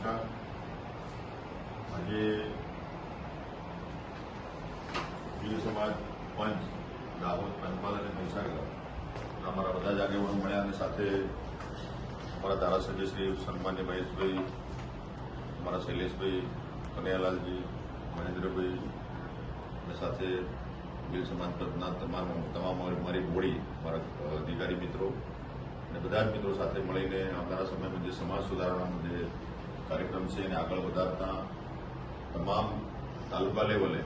નમસ્કાર આજે વીર સમાજ પંચ દાહોદ પંચમહાલ અને મહીસાગર અમારા બધા જ આગેવાનો મળ્યા અને સાથે અમારા ધારાસભ્ય શ્રી સન્માન્ય મહેશભાઈ અમારા શૈલેષભાઈ કનૈયાલાલજી મહેન્દ્રભાઈ અને સાથે વીર સમાજ પંચના તમામ તમામ મારી બોડી મારા અધિકારી મિત્રો અને બધા જ મિત્રો સાથે મળીને આવનારા સમયમાં જે સમાજ સુધારણાનો જે કાર્યક્રમ છે એને આગળ વધારતા તમામ તાલુકા લેવલે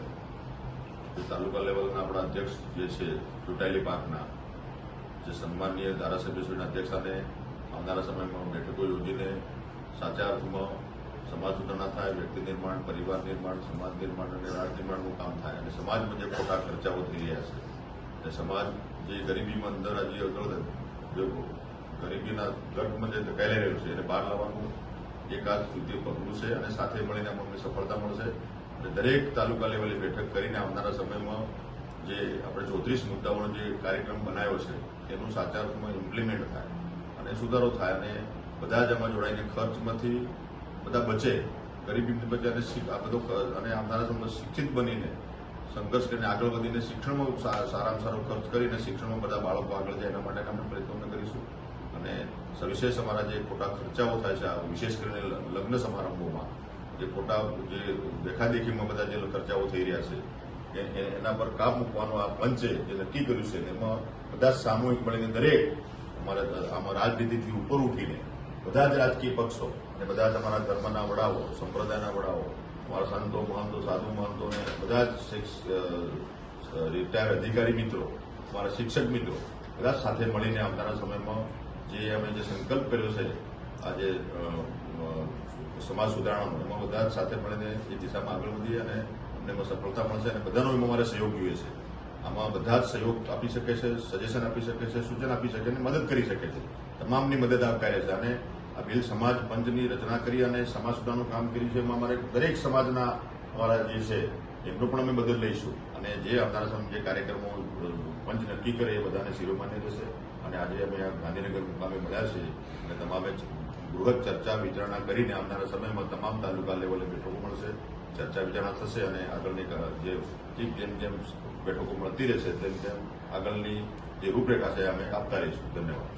જે તાલુકા લેવલના આપણા અધ્યક્ષ જે છે, ચૂંટાયેલી પાંખના જે સન્માનીય ધારાસભ્યશ્રીના અધ્યક્ષાને આવનારા સમયમાં બેઠકો યોજીને સાચા અર્થમાં સમાજ સુધારણા થાય, વ્યક્તિ નિર્માણ, પરિવાર નિર્માણ, સમાજ નિર્માણ અને રાષ્ટ્ર નિર્માણનું કામ થાય અને સમાજમાં જે ખોટા ખર્ચાઓ થઈ રહ્યા છે. અને સમાજ જે ગરીબીમાં અંદર હજી આગળ ગરીબીના ગઢમાં જે ધકેલાઈ રહ્યું છે, એને બહાર લાવવાનું એક આ સુધી પગલું છે અને સાથે મળીને અમને સફળતા મળશે. અને દરેક તાલુકા લેવલે બેઠક કરીને આવનારા સમયમાં જે આપણે ચોત્રીસ મુદ્દાઓનો જે કાર્યક્રમ બનાવ્યો છે એનું સાચા અર્થમાં ઇમ્પ્લિમેન્ટ થાય અને સુધારો થાય અને બધા જ આમાં જોડાઈને ખર્ચમાંથી બધા બચે ગરીબી બચે અને આ બધો અને આવનારા સમયમાં શિક્ષિત બનીને, સંઘર્ષ કરીને આગળ વધીને શિક્ષણમાં સારામાં સારો ખર્ચ કરીને શિક્ષણમાં બધા બાળકો આગળ જાય, એના માટે આપણે પ્રયત્નો કરીશું. અને સવિશેષ અમારા જે ખોટા ખર્ચાઓ થાય છે વિશેષ કરીને લગ્ન સમારંભોમાં, જે ખોટા જે દેખાદેખીમાં બધા જે ખર્ચાઓ થઈ રહ્યા છે એના પર કાપ મૂકવાનું આ પંચે જે નક્કી કર્યું છે એમાં બધા સામૂહિક મળીને દરેક અમારા, આમાં રાજનીતિથી ઉપર ઉઠીને બધા જ રાજકીય પક્ષો અને બધા જ અમારા ધર્મના વડાઓ, સંપ્રદાયના વડાઓ, અમારા સંતો, મહંતો, સાધુ મહંતોને બધા જ શિક્ષ- રિટાયર અધિકારી મિત્રો, અમારા શિક્ષક મિત્રો, બધા સાથે મળીને આવનારા સમયમાં જે અમે જે સંકલ્પ કર્યો છે, આજે સમાજ સુધારણાનો એમાં બધા સાથે મળીને એ દિશામાં આગળ વધીએ અને અમને એમાં સફળતા મળશે અને બધાનો એમાં મારે સહયોગ જોઈએ છે. આમાં બધા જ સહયોગ આપી શકે છે સજેશન આપી શકે છે, સૂચન આપી શકે અને મદદ કરી શકે છે. તમામની મદદ આપકાર્ય છે અને આ બિલ સમાજ પંચની રચના કરી અને સમાજ સુધારણાનું કામ કર્યું છે. એમાં અમારે દરેક સમાજના અમારા જે છે એમનો પણ અમે બદલ લઈશું. અને જે આવનારા સમય જે કાર્યક્રમો પંચ નક્કી કરે એ બધાને શિરોમાન્ય રહેશે અને આજે અમે આ ગાંધીનગર મુકામે મળ્યા છે અને તમામે બૃહદ ચર્ચા વિચારણા કરીને આવનારા સમયમાં તમામ તાલુકા લેવલે બેઠકો મળશે ચર્ચા વિચારણા થશે અને આગળની જે જેમ જેમ બેઠકો મળતી રહેશે તેમ તેમ આગળની જે રૂપરેખા છે અમે આપતા રહીશું. ધન્યવાદ.